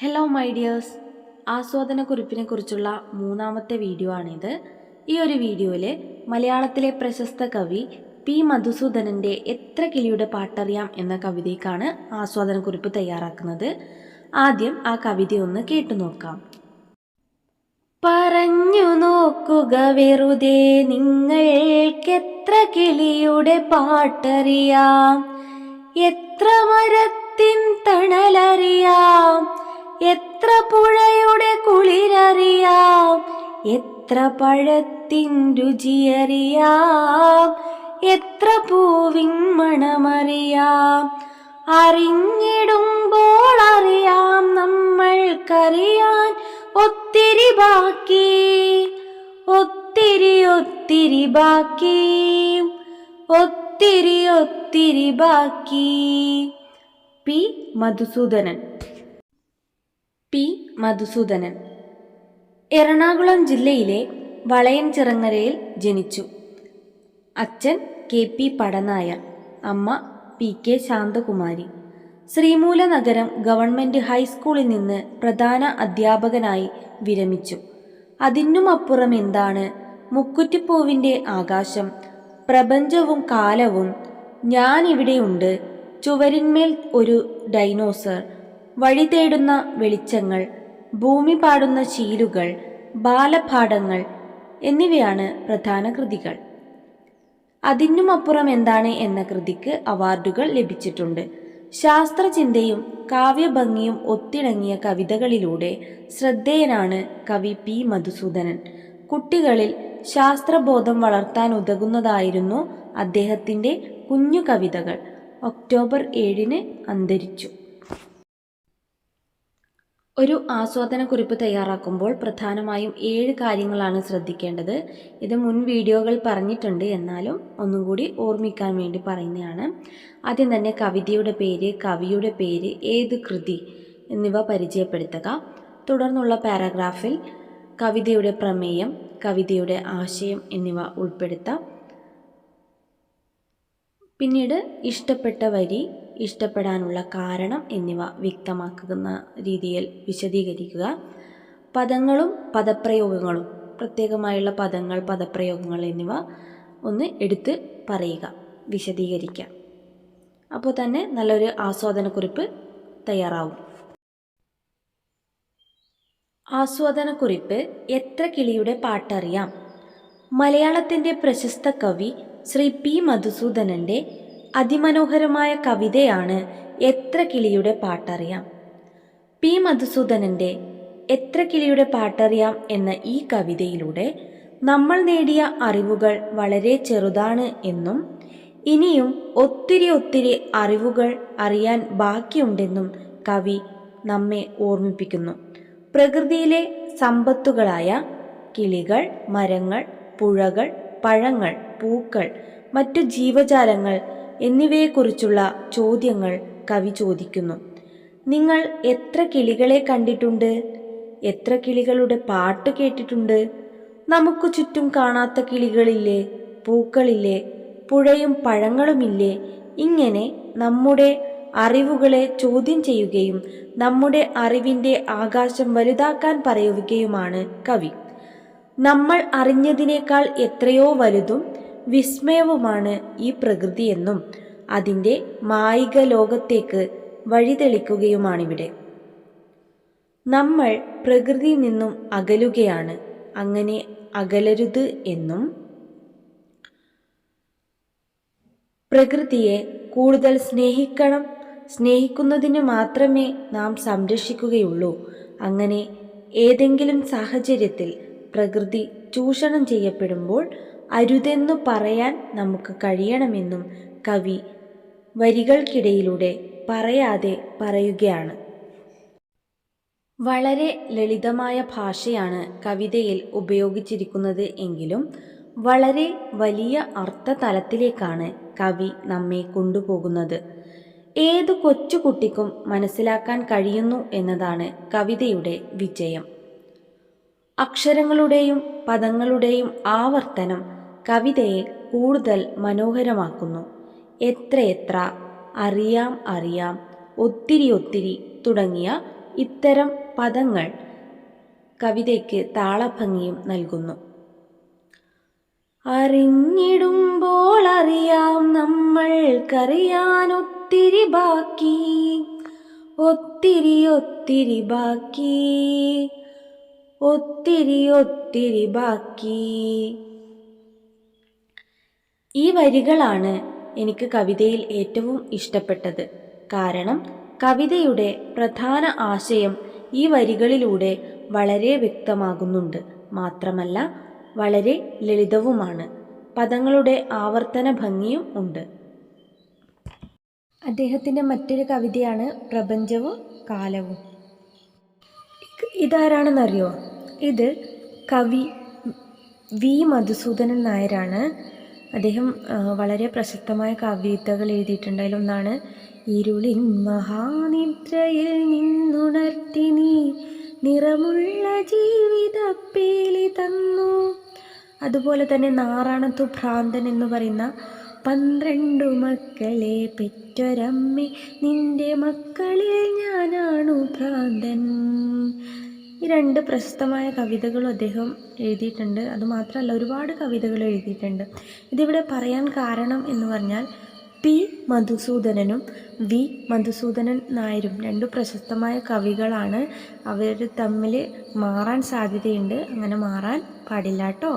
Hello my dears ആസ്വാദന കുറിപ്പിനെ കുറിച്ചുള്ള മൂന്നാമത്തെ വീഡിയോ ആണിത്. ഈ ഒരു വീഡിയോയിൽ മലയാളത്തിലെ പ്രശസ്ത കവി പി മധുസൂദനന്റെ എത്ര കിളിയുടെ പാട്ടറിയാം എന്ന കവിതയ്ക്കാണ് ആസ്വാദന കുറിപ്പ് തയ്യാറാക്കുന്നത്. ആദ്യം ആ കവിത ഒന്ന് കേട്ടു നോക്കാം. പറഞ്ഞു നോക്കുക വെറുതെ നിങ്ങൾക്കെത്ര കിളിയുടെ പാട്ടറിയാം? എത്ര മരത്തിൻ തണലറിയാം? എത്ര പുഴയുടെ കുളിരറിയാം? എത്ര പഴത്തിൻ രുചിയറിയാം? എത്ര പൂവിൻ മണമറിയാം? അറിഞ്ഞിടുമ്പോൾ അറിയാം നമ്മൾക്കറിയാൻ ഒത്തിരി ബാക്കി. ഒത്തിരി ഒത്തിരി ബാക്കി. ഒത്തിരി ഒത്തിരി ബാക്കി. പി. മധുസൂദനൻ. മധുസൂദനൻ. എറണാകുളം ജില്ലയിലെ വളയൻചിറങ്ങരയിൽ ജനിച്ചു. അച്ഛൻ കെ പി പടനായർ അമ്മ P K Santhakumari. Sreemoolanagaram government ഹൈസ്കൂളിൽ നിന്ന് പ്രധാന അധ്യാപകനായി വിരമിച്ചു. അതിനുമപ്പുറം എന്താണ് മുക്കുറ്റിപ്പൂവിന്റെ ആകാശം? പ്രപഞ്ചവും കാലവും ഞാൻ ഇവിടെയുണ്ട് ചുവരിന്മേൽ ഒരു ഡൈനോസർ. വഴി തേടുന്ന വെളിച്ചങ്ങൾ. ഭൂമി പാടുന്ന ശീലുകൾ ബാലപാഠങ്ങൾ എന്നിവയാണ് പ്രധാന കൃതികൾ. അതിനുമപ്പുറം എന്താണ് എന്ന കൃതിക്ക് അവാർഡുകൾ ലഭിച്ചിട്ടുണ്ട്. ശാസ്ത്രചിന്തയും കാവ്യഭംഗിയും ഒത്തിണങ്ങിയ കവിതകളിലൂടെ ശ്രദ്ധേയനാണ് കവി പി മധുസൂദനൻ. കുട്ടികളിൽ ശാസ്ത്രബോധം വളർത്താൻ ഉതകുന്നതായിരുന്നു അദ്ദേഹത്തിന്റെ കുഞ്ഞു കവിതകൾ ഒക്ടോബർ ഏഴിന് അന്തരിച്ചു. ഒരു ആസ്വാദന കുറിപ്പ് തയ്യാറാക്കുമ്പോൾ പ്രധാനമായും ഏഴ് കാര്യങ്ങളാണ് ശ്രദ്ധിക്കേണ്ടത്. ഇത് മുൻ വീഡിയോകൾ പറഞ്ഞിട്ടുണ്ട്. എന്നാലും ഒന്നും കൂടി ഓർമ്മിക്കാൻ വേണ്ടി പറയുന്നതാണ്. ആദ്യം തന്നെ കവിതയുടെ പേര് കവിയുടെ പേര് ഏത് കൃതി എന്നിവ പരിചയപ്പെടുത്തുക. തുടർന്നുള്ള പാരഗ്രാഫിൽ കവിതയുടെ പ്രമേയം കവിതയുടെ ആശയം എന്നിവ ഉൾപ്പെടുത്താം. പിന്നീട് ഇഷ്ടപ്പെട്ട വരി ഇഷ്ടപ്പെടാനുള്ള കാരണം എന്നിവ വ്യക്തമാക്കുന്ന രീതിയിൽ വിശദീകരിക്കുക. പദങ്ങളും പദപ്രയോഗങ്ങളും പ്രത്യേകമായുള്ള പദങ്ങൾ പദപ്രയോഗങ്ങൾ എന്നിവ ഒന്ന് എടുത്ത് പറയുക വിശദീകരിക്കുക. അപ്പോൾ തന്നെ നല്ലൊരു ആസ്വാദനക്കുറിപ്പ് തയ്യാറാവും. ആസ്വാദനക്കുറിപ്പ് എത്ര കിളിയുടെ പാട്ടറിയാം? മലയാളത്തിന്റെ പ്രശസ്ത കവി ശ്രീ പി മധുസൂദനന്റെ അതിമനോഹരമായ കവിതയാണ് എത്ര കിളിയുടെ പാട്ടറിയാം. പി. മധുസൂദനന്റെ എത്ര കിളിയുടെ പാട്ടറിയാം എന്ന ഈ കവിതയിലൂടെ നമ്മൾ നേടിയ അറിവുകൾ വളരെ ചെറുതാണ് എന്നും ഇനിയും ഒത്തിരി ഒത്തിരി അറിവുകൾ അറിയാൻ ബാക്കിയുണ്ടെന്നും കവി നമ്മെ ഓർമ്മിപ്പിക്കുന്നു. പ്രകൃതിയിലെ സമ്പത്തുകളായ കിളികൾ മരങ്ങൾ പുഴകൾ പഴങ്ങൾ പൂക്കൾ മറ്റു ജീവജാലങ്ങൾ എന്നിവയെക്കുറിച്ചുള്ള ചോദ്യങ്ങൾ കവി ചോദിക്കുന്നു. നിങ്ങൾ എത്ര കിളികളെ കണ്ടിട്ടുണ്ട്? എത്ര കിളികളുടെ പാട്ട് കേട്ടിട്ടുണ്ട്? നമുക്ക് ചുറ്റും കാണാത്ത കിളികളില്ലേ പൂക്കളില്ലേ പുഴയും പഴങ്ങളുമില്ലേ? ഇങ്ങനെ നമ്മുടെ അറിവുകളെ ചോദ്യം ചെയ്യുകയും നമ്മുടെ അറിവിന്റെ ആകാശം വലുതാക്കാൻ പറയുകയുമാണ് കവി. നമ്മൾ അറിഞ്ഞതിനേക്കാൾ എത്രയോ വലുതും വിസ്മയവുമാണ് ഈ പ്രകൃതിയെന്നും അതിന്റെ മായിക ലോകത്തേക്ക് വഴിതെളിക്കുകയുമാണിവിടെ. നമ്മൾ പ്രകൃതിയിൽ നിന്നും അകലുകയാണ്. അങ്ങനെ അകലരുത് എന്നും പ്രകൃതിയെ കൂടുതൽ സ്നേഹിക്കണം. സ്നേഹിക്കുന്നതിന് മാത്രമേ നാം സംരക്ഷിക്കുകയുള്ളൂ. അങ്ങനെ ഏതെങ്കിലും സാഹചര്യത്തിൽ പ്രകൃതി ചൂഷണം ചെയ്യപ്പെടുമ്പോൾ അരുതെന്നു പറയാൻ നമുക്ക് കഴിയണമെന്നും കവി വരികൾക്കിടയിലൂടെ പറയാതെ പറയുകയാണ്. വളരെ ലളിതമായ ഭാഷയാണ് കവിതയിൽ ഉപയോഗിച്ചിരിക്കുന്നത് എങ്കിലും വളരെ വലിയ അർത്ഥതലത്തിലേക്കാണ് കവി നമ്മെ കൊണ്ടുപോകുന്നത്. ഏതു കൊച്ചുകുട്ടിക്കും മനസ്സിലാക്കാൻ കഴിയുന്നു എന്നതാണ് കവിതയുടെ വിജയം. അക്ഷരങ്ങളുടെയും പദങ്ങളുടെയും ആവർത്തനം കവിതയെ കൂടുതൽ മനോഹരമാക്കുന്നു. എത്രയെത്ര അറിയാം അറിയാം ഒത്തിരി ഒത്തിരി തുടങ്ങിയ ഇത്തരം പദങ്ങൾ കവിതയ്ക്ക് താളഭംഗിയും നൽകുന്നു. അറിഞ്ഞിടുമ്പോൾ അറിയാം നമ്മൾ നമ്മൾക്കറിയാൻ ഒത്തിരി ബാക്കി ഒത്തിരി ഒത്തിരി ബാക്കി ഒത്തിരി ഒത്തിരി ബാക്കി. ഈ വരികളാണ് എനിക്ക് കവിതയിൽ ഏറ്റവും ഇഷ്ടപ്പെട്ടത്. കാരണം കവിതയുടെ പ്രധാന ആശയം ഈ വരികളിലൂടെ വളരെ വ്യക്തമാകുന്നുണ്ട്. മാത്രമല്ല വളരെ ലളിതവുമാണ്. പദങ്ങളുടെ ആവർത്തന ഭംഗിയും ഉണ്ട്. അദ്ദേഹത്തിന്റെ മറ്റൊരു കവിതയാണ് പ്രപഞ്ചവും കാലവും. ഇതാരാണെന്നറിയോ? ഇത് കവി വി മധുസൂദനൻ നായരാണ്. അദ്ദേഹം വളരെ പ്രശസ്തമായ കവിതകൾ എഴുതിയിട്ടുണ്ട് അതിലൊന്നാണ് ഇരുളിൻ മഹാനിദ്രയിൽ നിന്നുണർത്തി നീ നിറമുള്ള ജീവിതപ്പേലി തന്നു. അതുപോലെ തന്നെ നാറാണത്തു ഭ്രാന്തൻ എന്ന് പറയുന്ന പന്ത്രണ്ടു മക്കളെ പെറ്റൊരമ്മേ നിന്റെ മക്കളിൽ ഞാനാണു ഭ്രാന്തൻ. ഈ രണ്ട് പ്രശസ്തമായ കവിതകളും അദ്ദേഹം എഴുതിയിട്ടുണ്ട്. അതുമാത്രമല്ല ഒരുപാട് കവിതകൾ എഴുതിയിട്ടുണ്ട്. ഇതിവിടെ പറയാൻ കാരണം എന്ന് പറഞ്ഞാൽ പി. മധുസൂദനനും വി. മധുസൂദനൻ നായരും രണ്ടു പ്രശസ്തമായ കവികളാണ്. അവർ തമ്മിൽ മാറാൻ സാധ്യതയുണ്ട്. അങ്ങനെ മാറാൻ പാടില്ല കേട്ടോ.